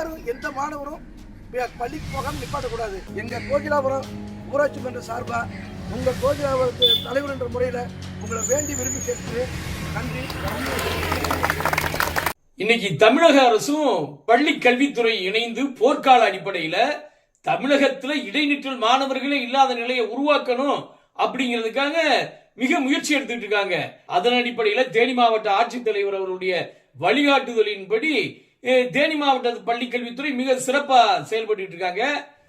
யாரும் எந்த மாணவரும் பள்ளிக்கு போகாமல் நிப்பாட்டக்கூடாது எங்கள் கோகிலாபுரம் ஊராட்சி மன்ற சார்பாக உங்கள் கோகிலாபுரத்து தலைவர் என்ற முறையில் உங்களை வேண்டி விரும்பி கேட்கிறேன் நன்றி இன்னைக்கு தமிழக அரசும் பள்ளி கல்வித்துறை இணைந்து போர்க்கால அடிப்படையில் தமிழகத்தில் இடைநிற்றல் மாணவர்களே இல்லாத நிலையை உருவாக்கணும் அப்படிங்கிறதுக்காக மிக முயற்சி எடுத்துட்டு இருக்காங்க. அதன் அடிப்படையில் தேனி மாவட்ட ஆட்சித்தலைவர் அவருடைய வழிகாட்டுதலின்படி தேனி மாவட்ட பள்ளி கல்வித்துறை மிக சிறப்பா செயல்பட்டு இருக்காங்க.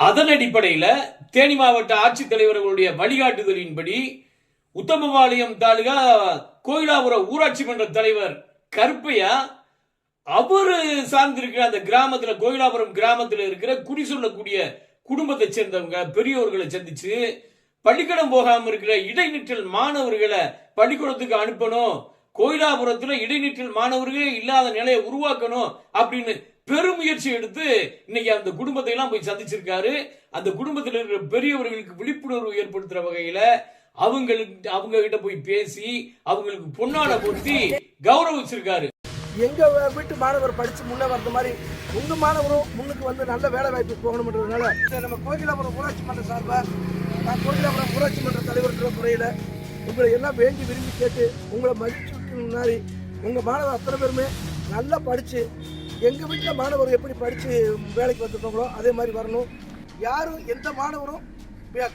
அதன் அடிப்படையில் தேனி மாவட்ட ஆட்சித்தலைவர்களுடைய வழிகாட்டுதலின்படி உத்தமபாளையம் தாலுகா கோயிலாபுரம் ஊராட்சி மன்ற தலைவர் கருப்பையா அவரு சார்ந்திருக்கிற அந்த கிராமத்துல கோயிலாபுரம் கிராமத்துல இருக்கிற குடி சொல்லக்கூடிய குடும்பத்தை சேர்ந்தவங்க பெரியோர்களை சந்திச்சு பள்ளிக்கூடம் போகாம இருக்கிற இடைநிற்றல் மாணவர்களை பள்ளிக்கூடத்துக்கு அனுப்பணும். கோயிலாபுரத்துல இடைநிற்றல் மாணவர்களே இல்லாத நிலையை உருவாக்கணும் அப்படின்னு பெருமுயற்சி எடுத்து இன்னைக்கு அந்த குடும்பத்தை எல்லாம் போய் சந்திச்சிருக்காரு. அந்த குடும்பத்தில் இருக்கிற பெரியவர்களுக்கு விழிப்புணர்வு ஏற்படுத்துற வகையில அவங்களுக்கு அவங்க கிட்ட போய் பேசி அவங்களுக்கு பொன்னாட பொருத்தி கௌரவிச்சிருக்காரு. எங்க வீட்டு மாணவர் படிச்சு முன்னே வந்த மாதிரி உங்க மாணவரும் முன்னுக்கு வந்து நல்ல வேலை வாய்ப்பு போகணும்ன்றதுனால நம்ம கோகிலாபுரம் ஊராட்சி மன்ற சார்பா நான் கோகிலாபுரம் ஊராட்சி மன்ற தலைவர்ன்ற முறையில் உங்களை எல்லாம் வேண்டி விரும்பி கேட்டு உங்களை மதிச்சு முன்னாடி உங்கள் மாணவர் அத்தனை பேருமே நல்லா படித்து எங்கள் வீட்டில் மாணவர் எப்படி படித்து வேலைக்கு வந்துருக்காங்களோ அதே மாதிரி வரணும். யாரும் எந்த மாணவரும்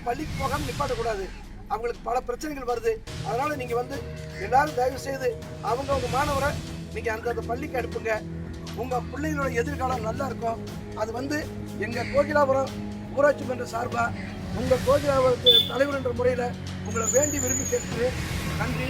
பள்ளிக்கு போகாமல் நிப்பாட்டக்கூடாது அவங்களுக்கு பல பிரச்சனைகள் வருது. அதனால் நீங்கள் வந்து எல்லாரும் தயவு செய்து அவங்கவுங்க மாணவரை நீங்கள் அந்த அந்த பள்ளிக்கு அனுப்புங்க. உங்கள் பிள்ளைகளோட எதிர்காலம் நல்லா இருக்கும். அது வந்து எங்கள் கோகிலாபுரம் ஊராட்சி மன்ற சார்பாக உங்கள் கோகிலாபுரத்து தலைவர் என்ற முறையில் உங்களை வேண்டி விரும்பி கேட்கிறேன் நன்றி.